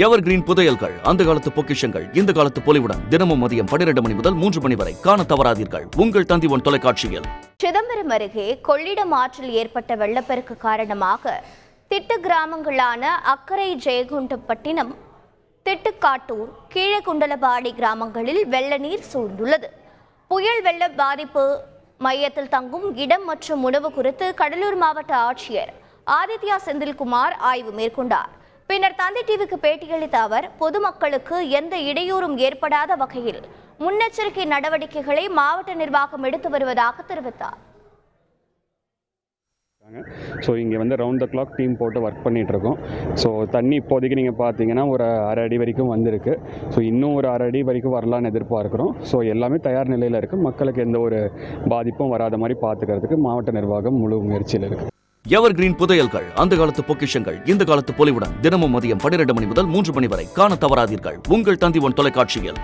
எவர் green புதையல்கள் அந்த காலத்து பொக்கிஷங்கள் இந்த காலத்து பொலிவுடன் தினமும் மதியம் பன்னிரண்டு மணி முதல் மூன்று மணி வரை காண தவறாதீர்கள். உங்கள் தந்தி ஒன் தொலைக்காட்சியில். சிதம்பரம் அருகே கொள்ளிடம் ஆற்றில் ஏற்பட்ட வெள்ளப்பெருக்கு காரணமாக திட்டு கிராமங்களான அக்கரை ஜெயகுண்டப்பட்டினம் திட்டுக்காட்டூர் கீழகுண்டலபாடி கிராமங்களில் வெள்ள நீர் சூழ்ந்துள்ளது. புயல் வெள்ள பாதிப்பு மையத்தில் தங்கும் இடம் மற்றும் உணவு குறித்து கடலூர் மாவட்ட ஆட்சியர் ஆதித்யா செந்தில்குமார் ஆய்வு மேற்கொண்டார். பின்னர் தந்தை டிவிக்கு பேட்டியளித்த அவர் பொதுமக்களுக்கு எந்த இடையூறும் ஏற்படாத வகையில் முன்னெச்சரிக்கை நடவடிக்கைகளை மாவட்ட நிர்வாகம் எடுத்து வருவதாக தெரிவித்தார். ஸோ இங்கே வந்து ரவுண்ட் த கிளாக் டீம் போட்டு ஒர்க் பண்ணிகிட்ருக்கோம் இருக்கோம் ஸோ தண்ணி இப்போதைக்கு நீங்கள் பார்த்தீங்கன்னா ஒரு அரை அடி வரைக்கும் வந்திருக்கு. ஸோ இன்னும் ஒரு அரை அடி வரைக்கும் வரலான்னு எதிர்பார்க்குறோம். ஸோ எல்லாமே தயார் நிலையில் இருக்குது மக்களுக்கு எந்த ஒரு பாதிப்பும் வராத மாதிரி பார்த்துக்கிறதுக்கு மாவட்ட நிர்வாகம் முழு முயற்சியில் இருக்குது எவர் கிரீன் புதையல்கள் அந்த காலத்து பொக்கிஷங்கள் இந்த காலத்து பொலிவுடன் தினமும் மதியம் பன்னிரண்டு மணி முதல் மூன்று மணி வரை காண தவறாதீர்கள். உங்கள் தந்தி ஒன் தொலைக்காட்சியில்.